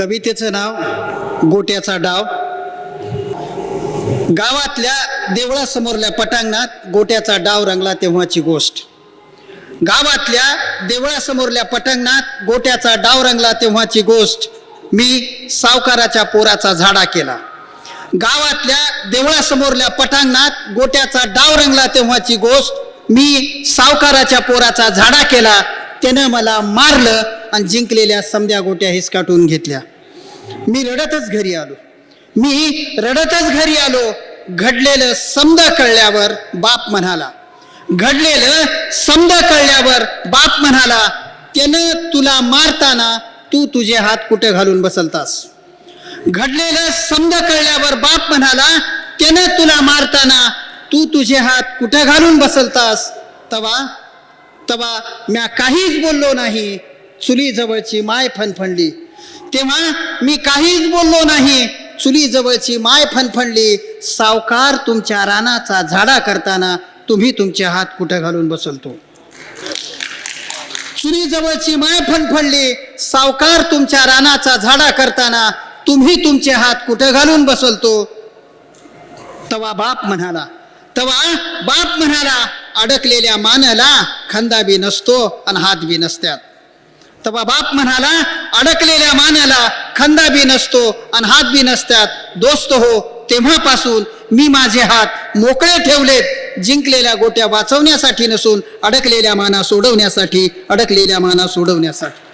कवितेचं नाव गोट्याचा डाव. गावातल्या देवळासमोरल्या पटांगणात गोट्याचा डाव रंगला तेव्हाची गोष्ट. गावातल्या देवळासमोरल्या पटांगणात गोट्याचा डाव रंगला तेव्हाची गोष्ट. मी सावकाराच्या पोराचा झाडा केला. गावातल्या देवळासमोरल्या पटांगणात गोट्याचा डाव रंगला तेव्हाची गोष्ट. मी सावकाराच्या पोराचा झाडा केला. त्यानं मला मारलं आणि जिंकलेल्या समध्या गोट्या हिसकाटून घेतल्या. मी रडतच घरी आलो. मी रडतच घरी आलो. घडलेलं समजा कळल्यावर बाप म्हणाला घडलेलं समजा कळल्यावर बाप म्हणाला त्यानं तुला मारताना तू तुझे हात कुठे घालून बसलतास? घडलेलं समजा कळल्यावर बाप म्हणाला त्यानं तुला मारताना तू तुझे हात कुठे घालून बसलतास? तवा तवा म्या काहीच बोललो नाही. चुलीजवळची माय फणफणली. तेव्हा मी काहीच बोललो नाही. चुलीजवळची माय फणफणली सावकार तुमच्या रानाचा झाडा करताना तुम्ही तुमचे हात कुठे घालून बसलतो? चुलीजवळची माय फणफणली सावकार तुमच्या रानाचा झाडा करताना तुम्ही तुमचे हात कुठे घालून बसलतो? तवा बाप म्हणाला तवा बाप म्हणाला अडकलेल्या मानाला खंदा बी नसतो आणि हात बी नसत्यात. तवा बाप म्हणाला अडकलेल्या मानाला खंदा बी नसतो आणि हात बी नसतात दोस्त हो तेव्हापासून मी माझे हात मोकळे ठेवलेत. जिंकलेल्या गोट्या वाचवण्यासाठी नसून अडकलेल्या माना सोडवण्यासाठी अडकलेल्या माना सोडवण्यासाठी.